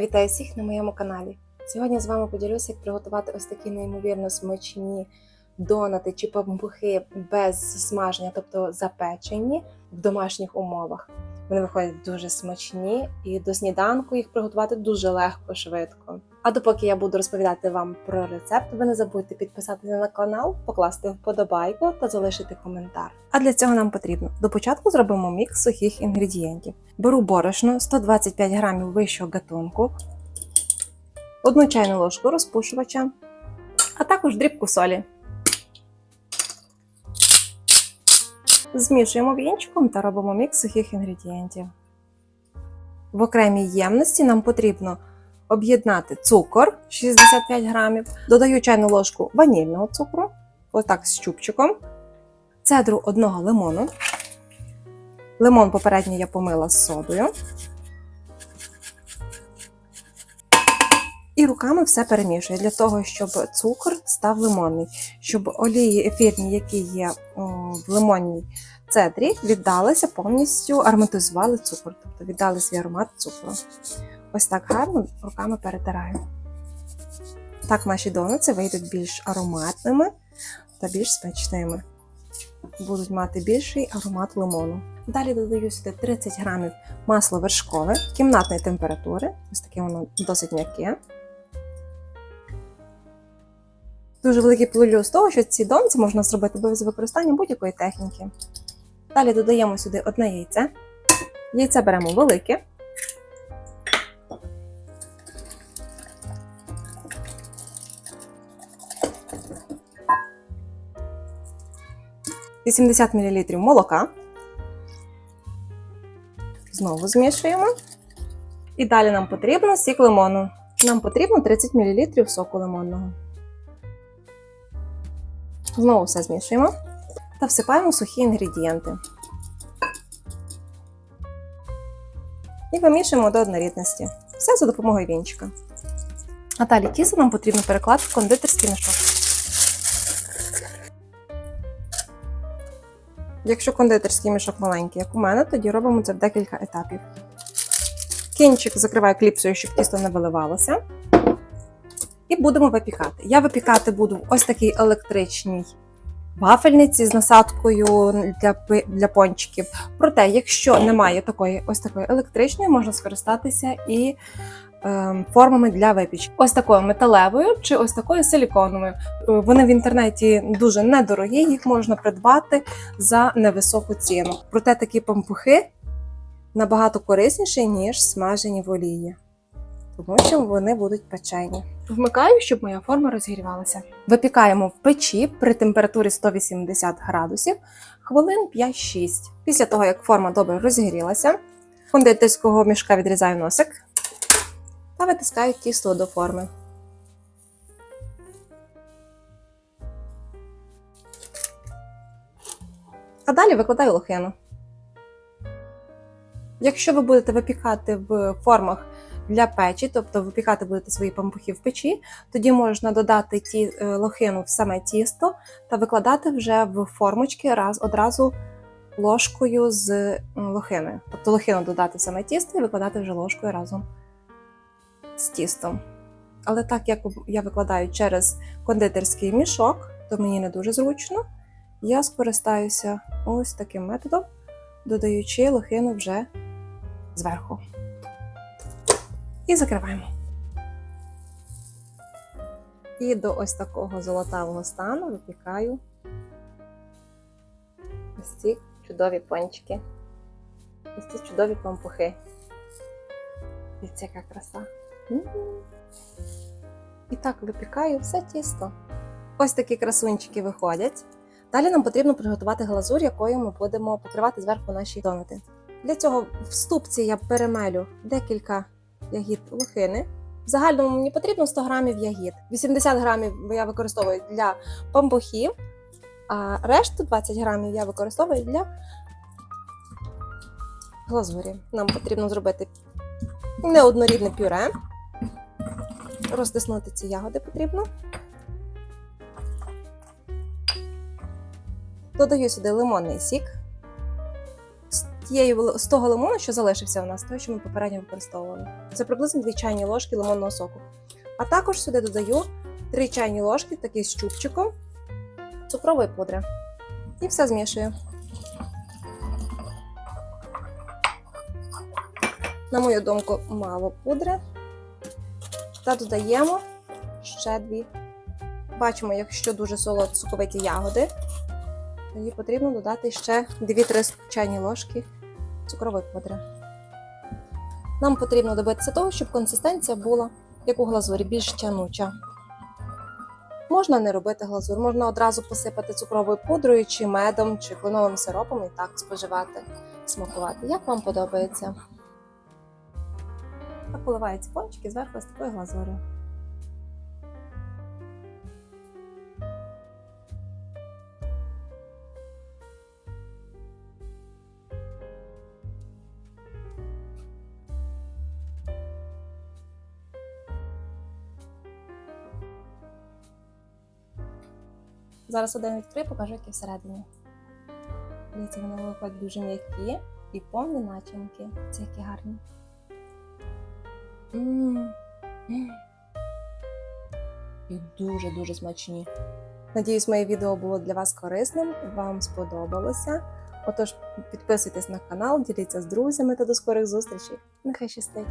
Вітаю всіх на моєму каналі. Сьогодні з вами поділюся, як приготувати ось такі неймовірно смачні донати чи пампухи без смаження, тобто запечені в домашніх умовах. Вони виходять дуже смачні, і до сніданку їх приготувати дуже легко, швидко. А допоки я буду розповідати вам про рецепт, ви не забудьте підписатися на канал, покласти вподобайку та залишити коментар. А для цього нам потрібно до початку зробимо мікс сухих інгредієнтів. Беру борошно 125 грамів вищого гатунку, одну чайну ложку розпушувача, а також дрібку солі. Змішуємо вінчиком та робимо мікс сухих інгредієнтів. В окремій ємності нам потрібно об'єднати цукор 65 грамів, додаю чайну ложку ванільного цукру, отак з чубчиком, цедру одного лимону. Лимон попередньо я помила з содою. І руками все перемішую для того, щоб цукор став лимонний, щоб олії ефірні, які є в лимонній цедрі, віддалися повністю ароматизували цукор, тобто віддали свій аромат цукру. Ось так гарно руками перетираю. Так наші донуці вийдуть більш ароматними та більш смачними. Будуть мати більший аромат лимону. Далі додаю сюди 30 грамів масло вершкове кімнатної температури. Ось таке воно досить м'яке. Дуже великий плюс того, що ці донці можна зробити без використання будь-якої техніки. Далі додаємо сюди одне яйце. Яйце беремо велике. «80 мл молока. Знову змішуємо. І далі нам потрібно сік лимону. Нам потрібно 30 мл соку лимонного. Знову все змішуємо та всипаємо сухі інгредієнти. І вимішуємо до однорідності. Все за допомогою вінчика. А далі тісто нам потрібно перекласти в кондитерський мішок. Якщо кондитерський мішок маленький, як у мене, тоді робимо це в декілька етапів. Кінчик закриваю кліпсою, щоб тісто не виливалося. І будемо випікати. Я випікати буду в ось такій електричній вафельниці з насадкою для, для пончиків. Проте, якщо немає такої ось такої електричної, можна скористатися і е, формами для випічки. Ось такою металевою чи ось такою силіконовою. Е, Вони в інтернеті дуже недорогі, їх можна придбати за невисоку ціну. Проте такі пампухи набагато корисніші, ніж смажені в олії що вони будуть печені. Вмикаю, щоб моя форма розігрівалася. Випікаємо в печі при температурі 180 градусів хвилин 5-6. Після того, як форма добре розігрілася, кондитерського мішка відрізаю носик та витискаю тісто до форми. А далі викладаю лохину. Якщо ви будете випікати в формах для печі, тобто випікати будете свої пампухи в печі, тоді можна додати ті е, лохину в саме тісто та викладати вже в формочки раз одразу ложкою з лохиною. Тобто лохину додати в саме тісто і викладати вже ложкою разом з тістом. Але так як я викладаю через кондитерський мішок, то мені не дуже зручно. Я скористаюся ось таким методом, додаючи лохину вже зверху. І закриваємо. І до ось такого золотавого стану випікаю ось ці чудові пончики. Ось ці чудові пампухи. Дивіться, яка краса. І так випікаю все тісто. Ось такі красунчики виходять. Далі нам потрібно приготувати глазур, якою ми будемо покривати зверху наші донати. Для цього в ступці я перемелю декілька ягід лохини. В загальному мені потрібно 100 грамів ягід. 80 грамів я використовую для пампухів, а решту 20 грамів я використовую для глазурі. Нам потрібно зробити неоднорідне пюре. Розтиснути ці ягоди потрібно. Додаю сюди лимонний сік. Тієї з того лимону, що залишився у нас, той, що ми попередньо використовували. Це приблизно 2 чайні ложки лимонного соку. А також сюди додаю 3 чайні ложки, такий з чубчиком, цукрової пудри. І все змішую. На мою думку, мало пудри. Та додаємо ще дві. Бачимо, якщо дуже солодкі соковиті ягоди, тоді потрібно додати ще 2-3 чайні ложки цукрової пудри. Нам потрібно добитися того, щоб консистенція була, як у глазурі, більш тянуча. Можна не робити глазур, можна одразу посипати цукровою пудрою, чи медом, чи кленовим сиропом і так споживати, смакувати. Як вам подобається? Та поливається пончики зверху з такою глазурю. Зараз один відкрию, покажу, які всередині. Дивіться, вони виходять дуже м'які і повні начинки. Це які гарні. М. М. І дуже-дуже смачні. Надіюсь, моє відео було для вас корисним, вам сподобалося. Отож, підписуйтесь на канал, діліться з друзями та до скорих зустрічей. Нехай щастить!